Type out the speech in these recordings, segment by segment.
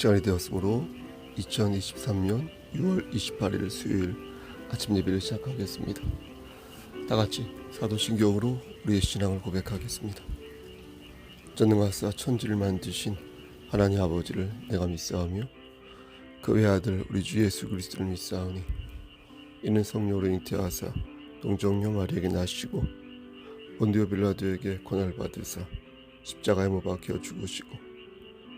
시간이 되었으므로 2023년 6월 28일 수요일 아침 예배를 시작하겠습니다. 다 같이 사도신경으로 우리의 신앙을 고백하겠습니다. 전능하사 천지를 만드신 하나님 아버지를 내가 믿사오며 그 외아들 우리 주 예수 그리스도를 믿사오니 이는 성령으로 잉태하사 동정녀 마리에게 나시고 본디오 빌라도에게 고난을 받으사 십자가에 못 박혀 죽으시고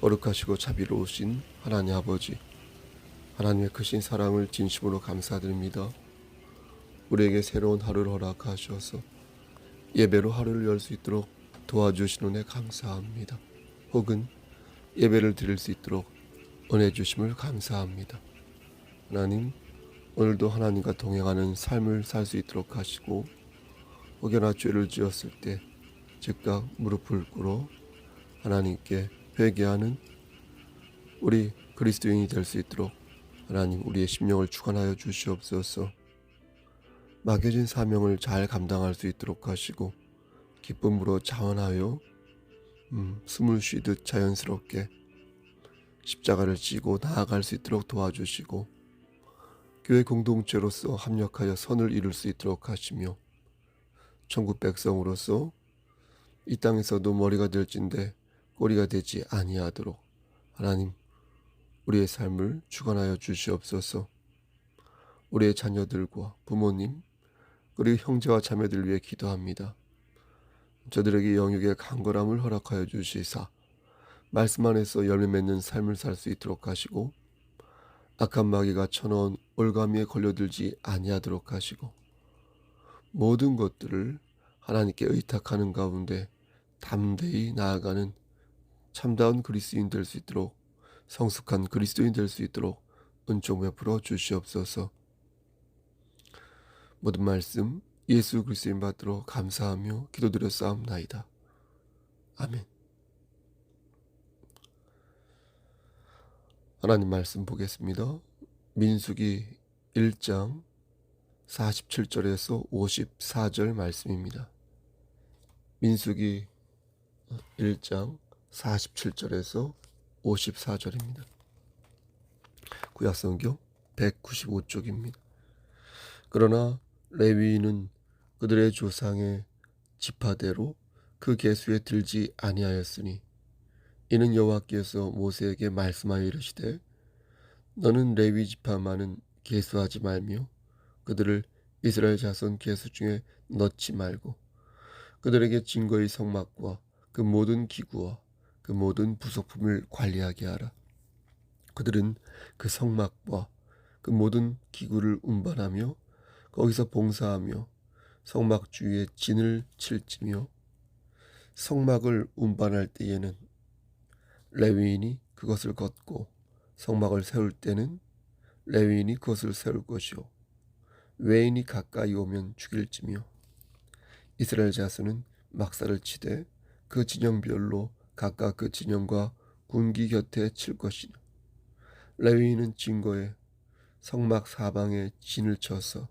거룩하시고 자비로우신 하나님 아버지, 하나님의 크신 사랑을 진심으로 감사드립니다. 우리에게 새로운 하루를 허락하셔서 예배로 하루를 열 수 있도록 도와주신 은혜 감사합니다. 혹은 예배를 드릴 수 있도록 은혜 주심을 감사합니다. 하나님, 오늘도 하나님과 동행하는 삶을 살 수 있도록 하시고 혹여나 죄를 지었을 때 즉각 무릎을 꿇어 하나님께 회개하는 우리 그리스도인이 될 수 있도록 하나님 우리의 심령을 주관하여 주시옵소서. 막여진 사명을 잘 감당할 수 있도록 하시고 기쁨으로 자원하여 음, 숨을 쉬듯 자연스럽게 십자가를 지고 나아갈 수 있도록 도와주시고 교회 공동체로서 합력하여 선을 이룰 수 있도록 하시며 천국 백성으로서 이 땅에서도 머리가 될진데 꼬리가 되지 아니하도록 하나님 우리의 삶을 주관하여 주시옵소서. 우리의 자녀들과 부모님 그리고 형제와 자매들 위해 기도합니다. 저들에게 영육의 강건함을 허락하여 주시사 말씀 안에서 열매 맺는 삶을 살 수 있도록 하시고 악한 마귀가 쳐넣은 올가미에 걸려들지 아니하도록 하시고 모든 것들을 하나님께 의탁하는 가운데 담대히 나아가는 참다운 그리스도인 될 수 있도록 성숙한 그리스도인 될 수 있도록 은총 베풀어 주시옵소서. 모든 말씀 예수 그리스도인 받들어 감사하며 기도드려 싸움나이다. 아멘. 하나님 말씀 보겠습니다. 민수기 1장 47절에서 54절 말씀입니다. 민수기 1장 47절에서 54절입니다. 구약성경 195쪽입니다. 그러나 레위인은 그들의 조상의 지파대로 그 계수에 들지 아니하였으니 이는 여호와께서 모세에게 말씀하여 이르시되 너는 레위 지파만은 계수하지 말며 그들을 이스라엘 자손 계수 중에 넣지 말고 그들에게 증거의 성막과 그 모든 기구와 그 모든 부속품을 관리하게 하라. 그들은 그 성막과 그 모든 기구를 운반하며 거기서 봉사하며 성막 주위에 진을 칠지며 성막을 운반할 때에는 레위인이 그것을 걷고 성막을 세울 때는 레위인이 그것을 세울 것이요 외인이 가까이 오면 죽일지며 이스라엘 자손은 막사를 치되 그 진영별로 각각 그 진영과 군기 곁에 칠 것이냐 레위인은 증거에 성막 사방에 진을 쳐서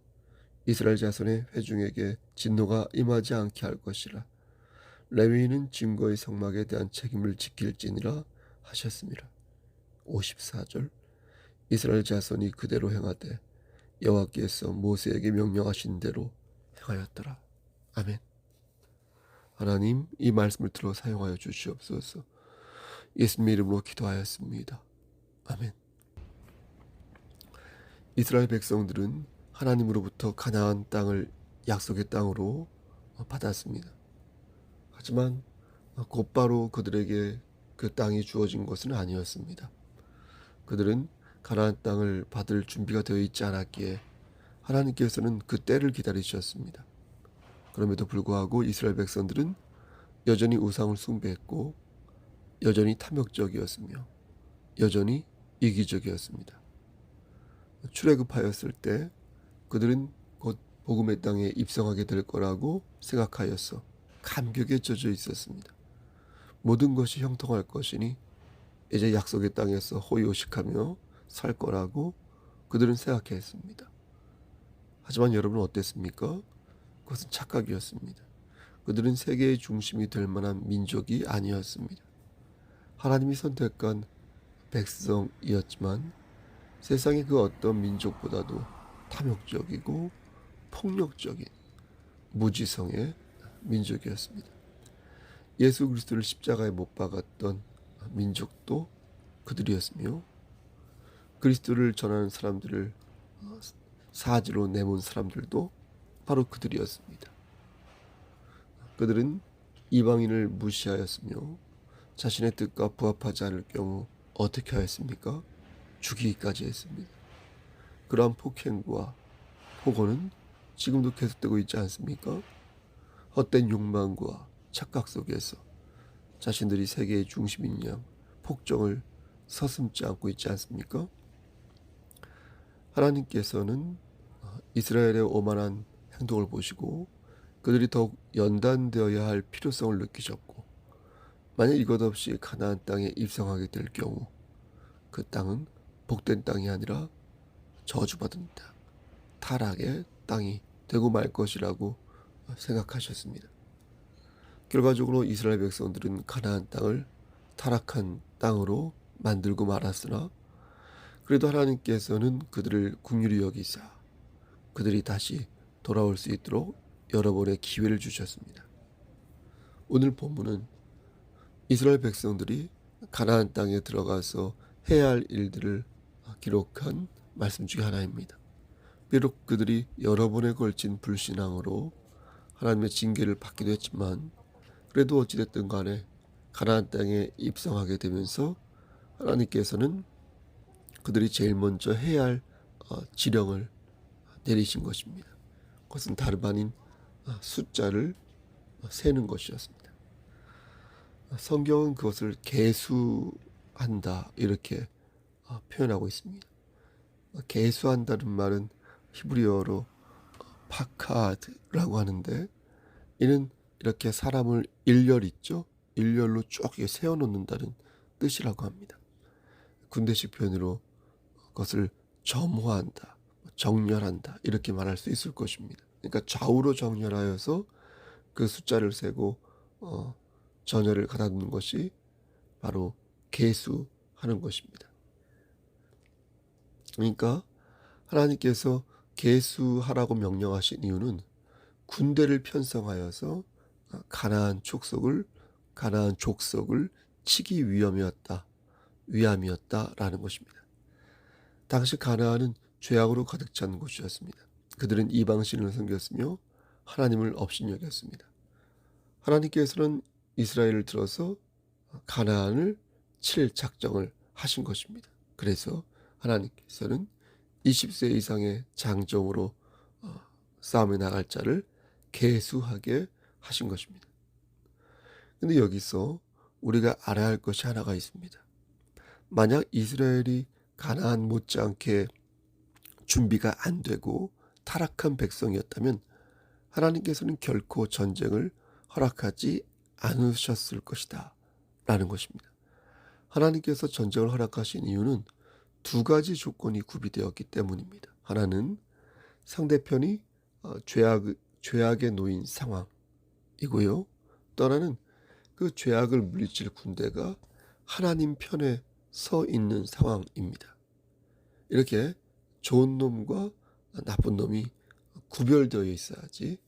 이스라엘 자손의 회중에게 진노가 임하지 않게 할 것이라 레위인은 증거의 성막에 대한 책임을 지킬지니라 하셨습니다. 54절 이스라엘 자손이 그대로 행하되 여호와께서 모세에게 명령하신 대로 행하였더라. 아멘. 하나님 이 말씀을 들어 사용하여 주시옵소서. 예수님 이름으로 기도하였습니다. 아멘. 이스라엘 백성들은 하나님으로부터 가나안 땅을 약속의 땅으로 받았습니다. 하지만 곧바로 그들에게 그 땅이 주어진 것은 아니었습니다. 그들은 가나안 땅을 받을 준비가 되어 있지 않았기에 하나님께서는 그 때를 기다리셨습니다. 그럼에도 불구하고 이스라엘 백성들은 여전히 우상을 숭배했고 여전히 탐욕적이었으며 여전히 이기적이었습니다. 출애굽하였을 때 그들은 곧 복음의 땅에 입성하게 될 거라고 생각하였어 감격에 젖어 있었습니다. 모든 것이 형통할 것이니 이제 약속의 땅에서 호요식하며 살 거라고 그들은 생각했습니다. 하지만 여러분 어땠습니까? 그것은 착각이었습니다. 그들은 세계의 중심이 될 만한 민족이 아니었습니다. 하나님이 선택한 백성이었지만 세상의 그 어떤 민족보다도 탐욕적이고 폭력적인 무지성의 민족이었습니다. 예수 그리스도를 십자가에 못 박았던 민족도 그들이었으며 그리스도를 전하는 사람들을 사지로 내몬 사람들도 바로 그들이었습니다. 그들은 이방인을 무시하였으며 자신의 뜻과 부합하지 않을 경우 어떻게 하였습니까? 죽이기까지 했습니다. 그러한 폭행과 폭언은 지금도 계속되고 있지 않습니까? 헛된 욕망과 착각 속에서 자신들이 세계의 중심인 양 폭정을 서슴지 않고 있지 않습니까? 하나님께서는 이스라엘의 오만한 행동을 보시고 그들이 더욱 연단되어야 할 필요성을 느끼셨고 만약 이것 없이 가나안 땅에 입성하게 될 경우 그 땅은 복된 땅이 아니라 저주받은 땅, 타락의 땅이 되고 말 것이라고 생각하셨습니다. 결과적으로 이스라엘 백성들은 가나안 땅을 타락한 땅으로 만들고 말았으나 그래도 하나님께서는 그들을 국률이 여기사 그들이 다시 돌아올 수 있도록 여러 번의 기회를 주셨습니다. 오늘 본문은 이스라엘 백성들이 가나안 땅에 들어가서 해야 할 일들을 기록한 말씀 중에 하나입니다. 비록 그들이 여러 번에 걸친 불신앙으로 하나님의 징계를 받기도 했지만 그래도 어찌됐든 간에 가나안 땅에 입성하게 되면서 하나님께서는 그들이 제일 먼저 해야 할 어, 지령을 내리신 것입니다. 그것은 다름 아닌 어, 숫자를 세는 것이었습니다. 성경은 그것을 개수한다 이렇게 어, 표현하고 있습니다. 개수한다는 말은 히브리어로 파카드라고 하는데 이는 이렇게 사람을 일렬 있죠. 일렬로 쭉 세워 놓는다는 뜻이라고 합니다. 군대식 표현으로 그것을 점화한다, 정렬한다 이렇게 말할 수 있을 것입니다. 그러니까 좌우로 정렬하여서 그 숫자를 세고 어, 전열을 가다두는 것이 바로 개수하는 것입니다. 그러니까 하나님께서 개수하라고 명령하신 이유는 군대를 편성하여서 가나안 족속을 가나안 족속을 치기 위함이었다. 위함이었다라는 것입니다. 당시 가나안은 죄악으로 가득 찬 곳이었습니다. 그들은 이방신을 섬겼으며 하나님을 업신여겼습니다. 하나님께서는 이스라엘을 들어서 가나안을 칠 작정을 하신 것입니다. 그래서 하나님께서는 20세 이상의 장정으로 어, 싸움에 나갈 자를 개수하게 하신 것입니다. 근데 여기서 우리가 알아야 할 것이 하나가 있습니다. 만약 이스라엘이 가나안 못지않게 준비가 안 되고 타락한 백성이었다면 하나님께서는 결코 전쟁을 허락하지 않으셨을 것이다. 라는 것입니다. 하나님께서 전쟁을 허락하신 이유는 두 가지 조건이 구비되었기 때문입니다. 하나는 상대편이 어, 죄악, 죄악에 놓인 상황이고요. 또 하나는 그 죄악을 물리칠 군대가 하나님 편에 서 있는 상황입니다. 이렇게 좋은 놈과 나쁜 놈이 구별되어 있어야지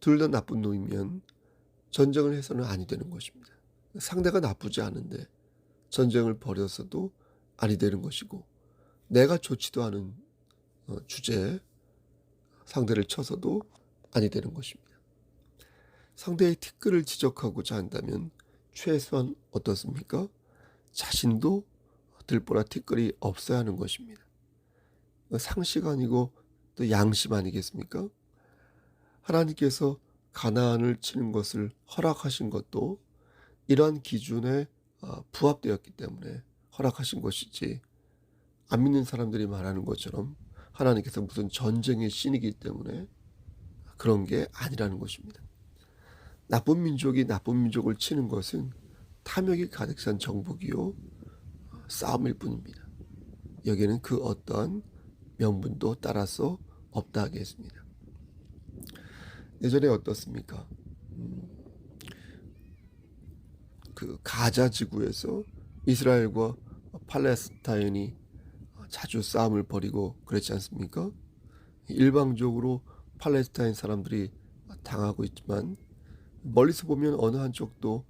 둘 다 나쁜 놈이면 전쟁을 해서는 아니 되는 것입니다. 상대가 나쁘지 않은데 전쟁을 벌였어도 아니 되는 것이고 내가 좋지도 않은 어, 주제에 상대를 쳐서도 아니 되는 것입니다. 상대의 티끌을 지적하고자 한다면 최소한 어떻습니까? 자신도 들보라 티끌이 없어야 하는 것입니다. 상식 아니고 또 양심 아니겠습니까? 하나님께서 가나안을 치는 것을 허락하신 것도 이러한 기준에 어, 부합되었기 때문에 허락하신 것이지 안 믿는 사람들이 말하는 것처럼 하나님께서 무슨 전쟁의 신이기 때문에 그런 게 아니라는 것입니다. 나쁜 민족이 나쁜 민족을 치는 것은 탐욕이 가득 찬 정복이요 싸움일 뿐입니다. 여기에는 그 어떠한 명분도 따라서 없다 하겠습니다. 예전에 어떻습니까? 음, 그 가자 지구에서 이스라엘과 팔레스타인이 자주 싸움을 벌이고 그랬지 않습니까? 일방적으로 팔레스타인 사람들이 당하고 있지만 멀리서 보면 어느 한쪽도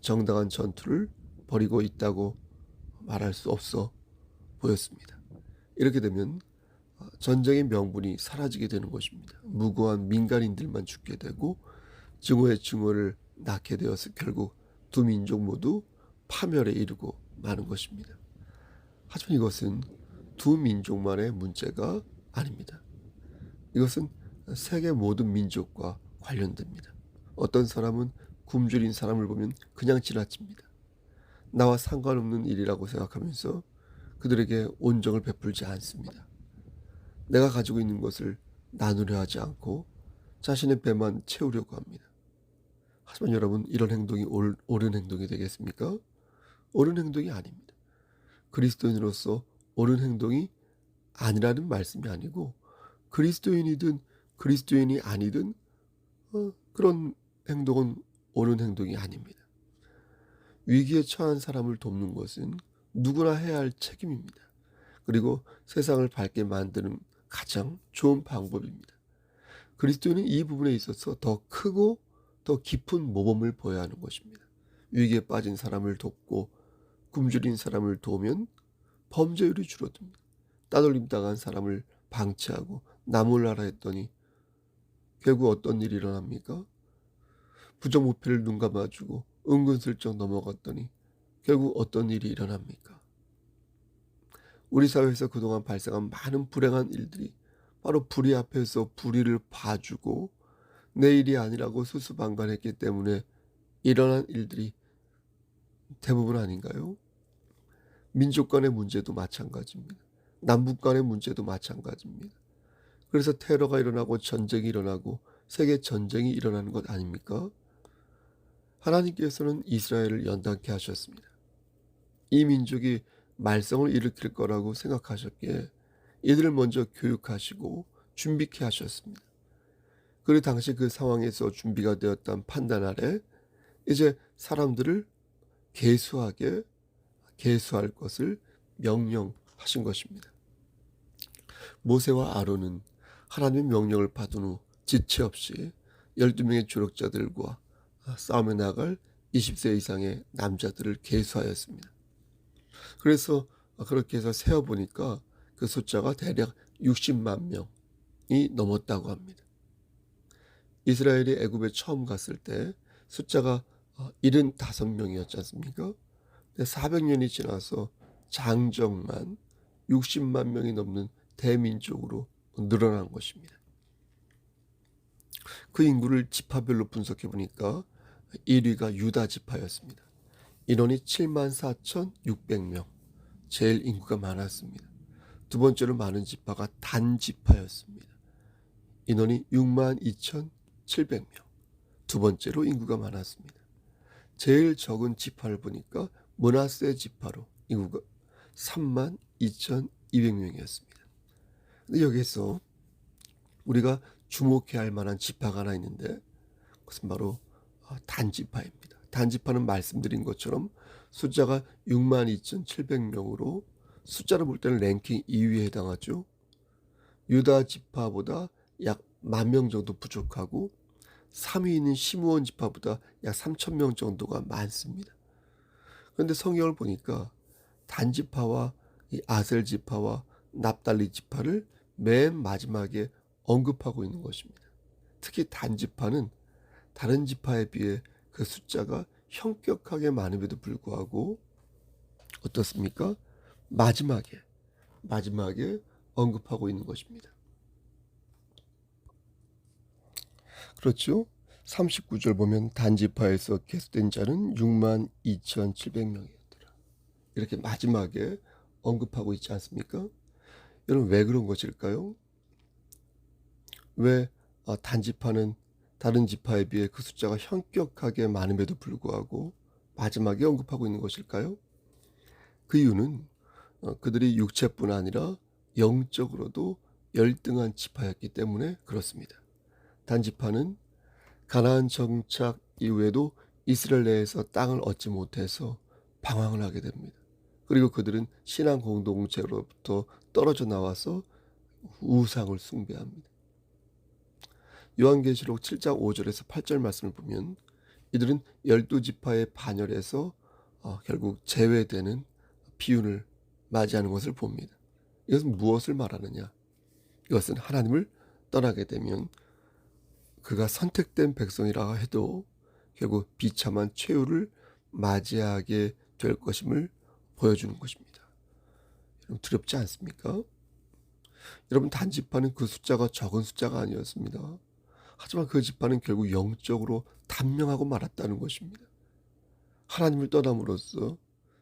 정당한 전투를 벌이고 있다고 말할 수 없어 보였습니다. 이렇게 되면 전쟁의 명분이 사라지게 되는 것입니다. 무고한 민간인들만 죽게 되고 증오의 증오를 낳게 되어서 결국 두 민족 모두 파멸에 이르고 마는 것입니다. 하지만 이것은 두 민족만의 문제가 아닙니다. 이것은 세계 모든 민족과 관련됩니다. 어떤 사람은 굶주린 사람을 보면 그냥 지나칩니다. 나와 상관없는 일이라고 생각하면서 그들에게 온정을 베풀지 않습니다. 내가 가지고 있는 것을 나누려 하지 않고 자신의 배만 채우려고 합니다. 하지만 여러분 이런 행동이 옳, 옳은 행동이 되겠습니까? 옳은 행동이 아닙니다. 그리스도인으로서 옳은 행동이 아니라는 말씀이 아니고 그리스도인이든 그리스도인이 아니든 어, 그런 행동은 옳은 행동이 아닙니다. 위기에 처한 사람을 돕는 것은 누구나 해야 할 책임입니다. 그리고 세상을 밝게 만드는 가장 좋은 방법입니다. 그리스도인은 이 부분에 있어서 더 크고 더 깊은 모범을 보여야 하는 것입니다. 위기에 빠진 사람을 돕고 굶주린 사람을 도우면 범죄율이 줄어듭니다. 따돌림 당한 사람을 방치하고 나몰라라 했더니 결국 어떤 일이 일어납니까? 부정부패를 눈 감아주고 은근슬쩍 넘어갔더니 결국 어떤 일이 일어납니까? 우리 사회에서 그동안 발생한 많은 불행한 일들이 바로 불의 앞에서 불의를 봐주고 내 일이 아니라고 수수방관했기 때문에 일어난 일들이 대부분 아닌가요? 민족 간의 문제도 마찬가지입니다. 남북 간의 문제도 마찬가지입니다. 그래서 테러가 일어나고 전쟁이 일어나고 세계 전쟁이 일어나는 것 아닙니까? 하나님께서는 이스라엘을 연단케 하셨습니다. 이 민족이 말썽을 일으킬 거라고 생각하셨기에 이들을 먼저 교육하시고 준비케 하셨습니다. 그리고 당시 그 상황에서 준비가 되었던 판단 아래 이제 사람들을 개수하게 개수할 것을 명령하신 것입니다. 모세와 아론은 하나님의 명령을 받은 후 지체 없이 12명의 조력자들과 싸움에 나갈 20세 이상의 남자들을 개수하였습니다. 그래서 그렇게 해서 세어보니까 그 숫자가 대략 60만 명이 넘었다고 합니다. 이스라엘이 애굽에 처음 갔을 때 숫자가 75명이었지 않습니까? 400년이 지나서 장정만 60만 명이 넘는 대민족으로 늘어난 것입니다. 그 인구를 지파별로 분석해 보니까 1위가 유다 지파였습니다. 인원이 7만 4,600명. 제일 인구가 많았습니다. 두 번째로 많은 지파가 단 지파였습니다. 인원이 6만 2,700명. 두 번째로 인구가 많았습니다. 제일 적은 지파를 보니까 문하세 지파로 인구가 3만 2,200명이었습니다. 근데 여기에서 우리가 주목해야 할 만한 지파가 하나 있는데 그것은 바로 단지파입니다. 단지파는 말씀드린 것처럼 숫자가 62,700명으로 숫자로 볼 때는 랭킹 2위에 해당하죠. 유다 지파보다 약 만 명 정도 부족하고 3위는 시므온 지파보다 약 3천 명 정도가 많습니다. 그런데 성경을 보니까 단지파와 이 아셀 지파와 납달리 지파를 맨 마지막에 언급하고 있는 것입니다. 특히 단지파는 다른 지파에 비해 그 숫자가 형격하게 많음에도 불구하고 어떻습니까? 마지막에 마지막에 언급하고 있는 것입니다. 그렇죠? 39절 보면 단지파에서 개수된 자는 6만 2,700명이었더라. 이렇게 마지막에 언급하고 있지 않습니까? 여러분 왜 그런 것일까요? 왜 아, 단지파는 다른 지파에 비해 그 숫자가 현격하게 많음에도 불구하고 마지막에 언급하고 있는 것일까요? 그 이유는 어, 그들이 육체뿐 아니라 영적으로도 열등한 지파였기 때문에 그렇습니다. 단지파는 가나안 정착 이후에도 이스라엘 내에서 땅을 얻지 못해서 방황을 하게 됩니다. 그리고 그들은 신앙 공동체로부터 떨어져 나와서 우상을 숭배합니다. 요한계시록 7장 5절에서 8절 말씀을 보면 이들은 열두 지파의 반열에서 어, 결국 제외되는 비윤을 맞이하는 것을 봅니다. 이것은 무엇을 말하느냐? 이것은 하나님을 떠나게 되면 그가 선택된 백성이라 해도 결국 비참한 최후를 맞이하게 될 것임을 보여주는 것입니다. 여러분 두렵지 않습니까? 여러분 단지파는 그 숫자가 적은 숫자가 아니었습니다. 하지만 그 지파는 결국 영적으로 단명하고 말았다는 것입니다. 하나님을 떠남으로써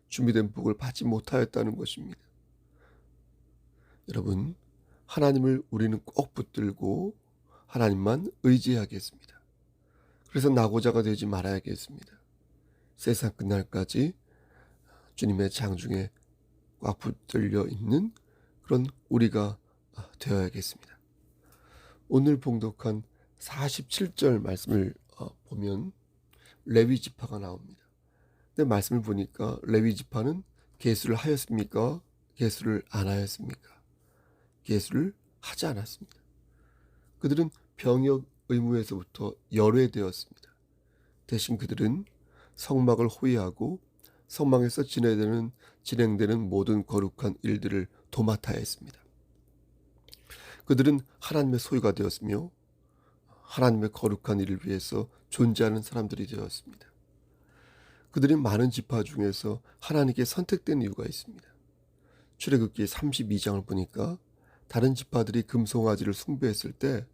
준비된 복을 받지 못하였다는 것입니다. 여러분, 하나님을 우리는 꼭 붙들고 하나님만 의지하겠습니다. 그래서 나고자가 되지 말아야겠습니다. 세상 끝날까지 주님의 장중에 꽉 붙들려 있는 그런 우리가 되어야겠습니다. 오늘 봉독한 47절 말씀을 어, 보면 레위 지파가 나옵니다. 근데 말씀을 보니까 레위 지파는 개수를 하였습니까? 개수를 안 하였습니까? 개수를 하지 않았습니다. 그들은 병역 의무에서부터 열외되었습니다. 대신 그들은 성막을 호위하고 성막에서 진행되는, 진행되는 모든 거룩한 일들을 도맡아야 했습니다. 그들은 하나님의 소유가 되었으며 하나님의 거룩한 일을 위해서 존재하는 사람들이 되었습니다. 그들이 많은 지파 중에서 하나님께 선택된 이유가 있습니다. 출애굽기 32장을 보니까 다른 지파들이 금송아지를 숭배했을 때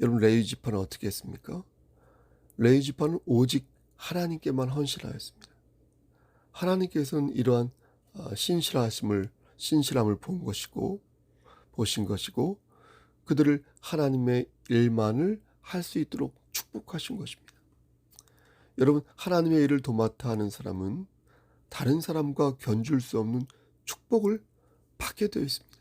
여러분 레위 지파는 어떻게 했습니까? 레위 지파는 오직 하나님께만 헌신하였습니다. 하나님께서는 이러한 아, 신실하심을 신실함을 본 것이고 보신 것이고 그들을 하나님의 일만을 할 수 있도록 축복하신 것입니다. 여러분 하나님의 일을 도맡아 하는 사람은 다른 사람과 견줄 수 없는 축복을 받게 되어 있습니다.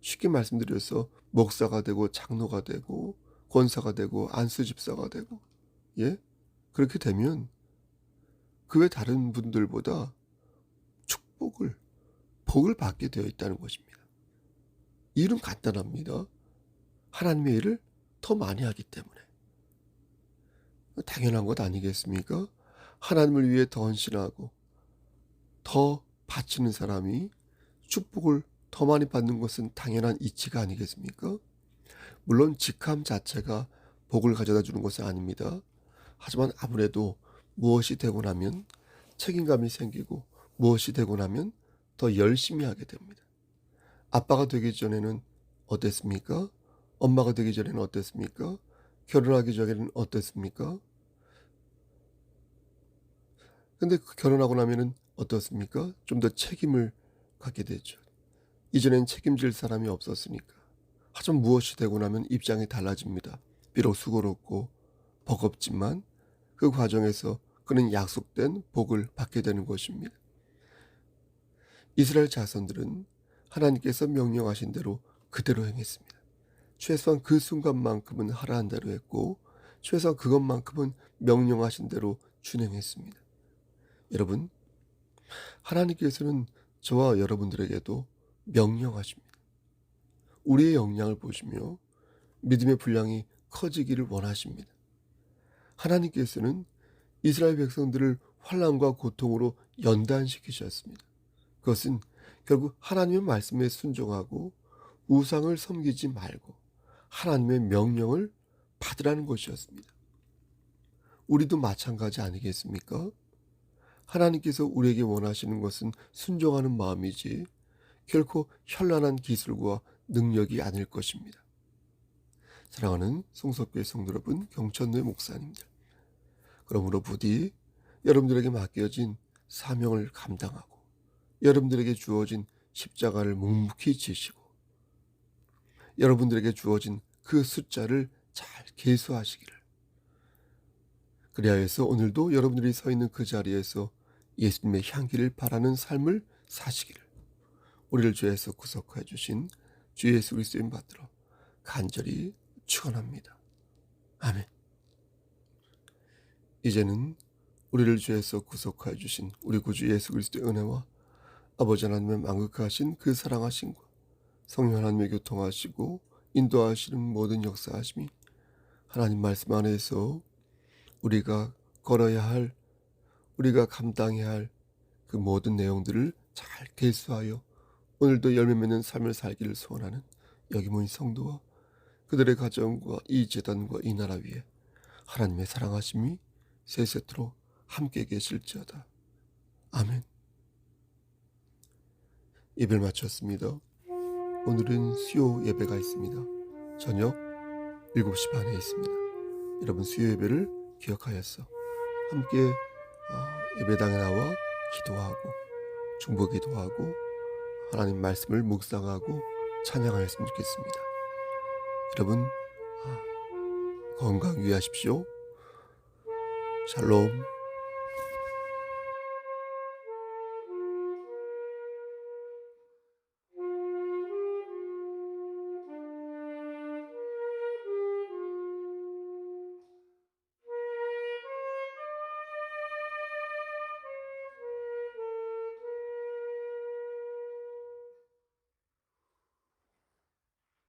쉽게 말씀드려서 목사가 되고 장로가 되고 권사가 되고 안수집사가 되고 예 그렇게 되면 그 외 다른 분들보다 축복을 복을 받게 되어 있다는 것입니다. 이유는 간단합니다. 하나님의 일을 더 많이 하기 때문에. 당연한 것 아니겠습니까? 하나님을 위해 더 헌신하고 더 바치는 사람이 축복을 더 많이 받는 것은 당연한 이치가 아니겠습니까? 물론 직함 자체가 복을 가져다 주는 것은 아닙니다. 하지만 아무래도 무엇이 되고 나면 책임감이 생기고 무엇이 되고 나면 더 열심히 하게 됩니다. 아빠가 되기 전에는 어땠습니까? 엄마가 되기 전에는 어땠습니까? 결혼하기 전에는 어땠습니까? 근데 그 결혼하고 나면은 어떻습니까? 좀 더 책임을 갖게 되죠. 이전엔 책임질 사람이 없었으니까. 하지만 무엇이 되고 나면 입장이 달라집니다. 비록 수고롭고 버겁지만 그 과정에서 그는 약속된 복을 받게 되는 것입니다. 이스라엘 자손들은 하나님께서 명령하신 대로 그대로 행했습니다. 최소한 그 순간만큼은 하라한 대로 했고 최소한 그것만큼은 명령하신 대로 준행했습니다. 여러분, 하나님께서는 저와 여러분들에게도 명령하십니다. 우리의 역량을 보시며 믿음의 분량이 커지기를 원하십니다. 하나님께서는 이스라엘 백성들을 환란과 고통으로 연단시키셨습니다. 그것은 결국 하나님의 말씀에 순종하고 우상을 섬기지 말고 하나님의 명령을 받으라는 것이었습니다. 우리도 마찬가지 아니겠습니까? 하나님께서 우리에게 원하시는 것은 순종하는 마음이지 결코 현란한 기술과 능력이 아닐 것입니다. 사랑하는 송석교의 성도 여러분, 경천노 목사님들. 그러므로 부디 여러분들에게 맡겨진 사명을 감당하고 여러분들에게 주어진 십자가를 묵묵히 지시고 여러분들에게 주어진 그 숫자를 잘 계수하시기를. 그리하여서 오늘도 여러분들이 서 있는 그 자리에서 예수님의 향기를 바라는 삶을 사시기를. 우리를 죄에서 구속해 주신 주 예수 그리스도인 받들어 간절히 축원합니다. 아멘. 이제는 우리를 죄에서 구속하여 주신 우리 구주 예수 그리스도의 은혜와 아버지 하나님의 망극하신 그 사랑하심과 성령 하나님의 교통하시고 인도하시는 모든 역사하심이 하나님 말씀 안에서 우리가 걸어야 할 우리가 감당해야 할 그 모든 내용들을 잘 계수하여 오늘도 열매 맺는 삶을 살기를 소원하는 여기 모인 성도와 그들의 가정과 이 재단과 이 나라 위에 하나님의 사랑하심이 세세토록 함께 계실지어다. 아멘. 예배를 마쳤습니다. 오늘은 수요 예배가 있습니다. 저녁 7시 반에 있습니다. 여러분 수요 예배를 기억하여서 함께 어, 예배당에 나와 기도하고 중보 기도하고 하나님 말씀을 묵상하고 찬양하였으면 좋겠습니다. 여러분 아, 건강 유의하십시오. 샬롬.